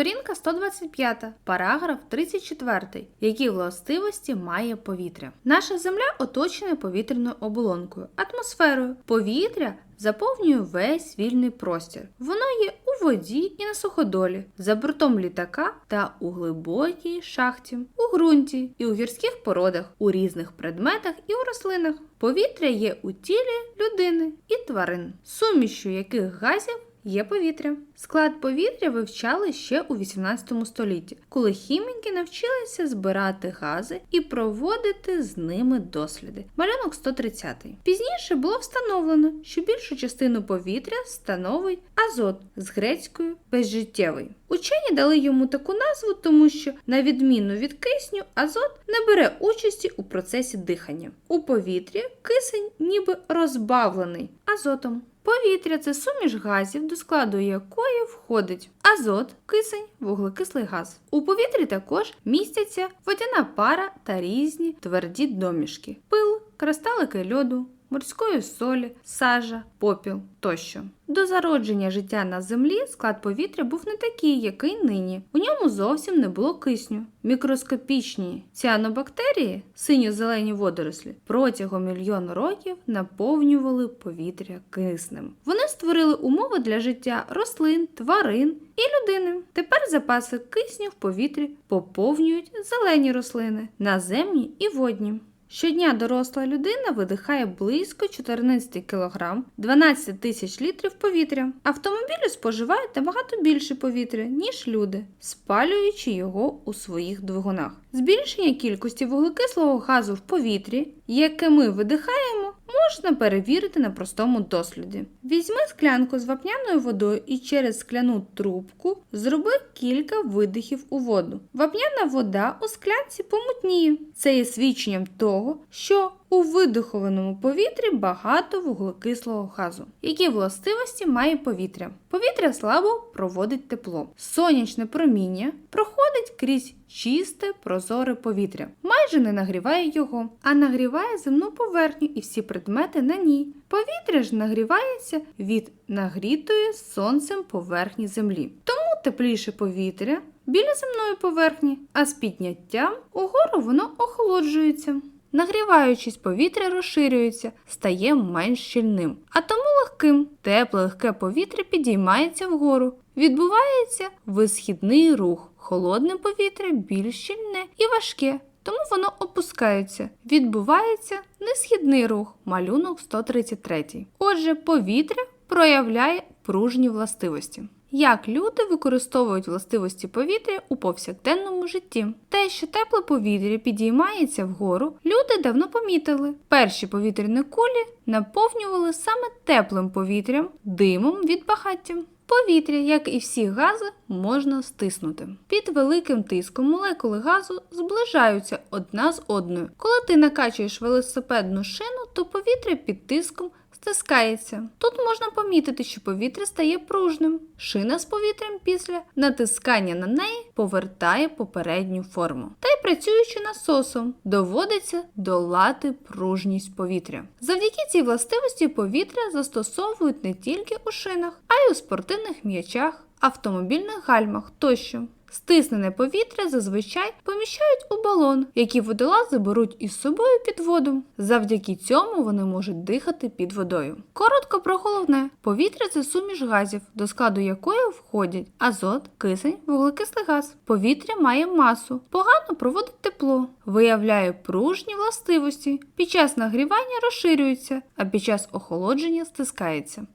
Сторінка 125, параграф 34. Які властивості має повітря? Наша Земля оточена повітряною оболонкою, атмосферою. Повітря заповнює весь вільний простір. Воно є у воді і на суходолі, за бортом літака та у глибокій шахті, у ґрунті і у гірських породах, у різних предметах і у рослинах. Повітря є у тілі людини і тварин, сумішю яких газів Є повітря. Склад повітря вивчали ще у 18 столітті, коли хіміки навчилися збирати гази і проводити з ними досліди. Малюнок 130. Пізніше було встановлено, що більшу частину повітря становить азот з грецькою безжиттєвий. Учені дали йому таку назву, тому що, на відміну від кисню, азот не бере участі у процесі дихання. У повітрі кисень ніби розбавлений азотом. Повітря це суміш газів, до складу якої входить азот, кисень, вуглекислий газ. У повітрі також містяться водяна пара та різні тверді домішки, пил, кристалики льоду, морської солі, сажа, попіл тощо. До зародження життя на землі склад повітря був не такий, який нині. У ньому зовсім не було кисню. Мікроскопічні ціанобактерії, синьо-зелені водорослі, протягом мільйон років наповнювали повітря киснем. Вони створили умови для життя рослин, тварин і людини. Тепер запаси кисню в повітрі поповнюють зелені рослини, наземні і водні. Щодня доросла людина видихає близько 14 кг 12 тисяч літрів повітря. Автомобілі споживають набагато більше повітря, ніж люди, спалюючи його у своїх двигунах. Збільшення кількості вуглекислого газу в повітрі, яке ми видихаємо, можна перевірити на простому досліді. Візьми склянку з вапняною водою і через скляну трубку зроби кілька видихів у воду. Вапняна вода у склянці помутніє. Це є свідченням того, що у видихованому повітрі багато вуглекислого газу. Які властивості має повітря? Повітря слабо проводить тепло. Сонячне проміння проходить крізь чисте прозоре повітря, майже не нагріває його, а нагріває земну поверхню і всі предмети на ній. Повітря ж нагрівається від нагрітої сонцем поверхні землі. Тому тепліше повітря біля земної поверхні, а з підняттям угору воно охолоджується. Нагріваючись, повітря розширюється, стає менш щільним, а тому легким. Тепле легке повітря підіймається вгору. Відбувається висхідний рух. Холодне повітря більш щільне і важке, тому воно опускається. Відбувається несхідний рух, малюнок 133. Отже, повітря проявляє пружні властивості. Як люди використовують властивості повітря у повсякденному житті? Те, що тепле повітря підіймається вгору, люди давно помітили. Перші повітряні кулі наповнювали саме теплим повітрям, димом від багаття. Повітря, як і всі гази, можна стиснути. Під великим тиском молекули газу зближаються одна з одною. Коли ти накачуєш велосипедну шину, то повітря під тиском стискається. Тут можна помітити, що повітря стає пружним. Шина з повітрям після натискання на неї повертає попередню форму. Та й працюючи насосом, доводиться долати пружність повітря. Завдяки цій властивості повітря застосовують не тільки у шинах, а й у спортивних м'ячах, автомобільних гальмах тощо. Стиснене повітря зазвичай поміщають у балон, який водолази беруть із собою під воду. Завдяки цьому вони можуть дихати під водою. Коротко про головне: повітря це суміш газів, до складу якої входять азот, кисень, вуглекислий газ. Повітря має масу, погано проводить тепло, виявляє пружні властивості. Під час нагрівання розширюється, а під час охолодження стискається.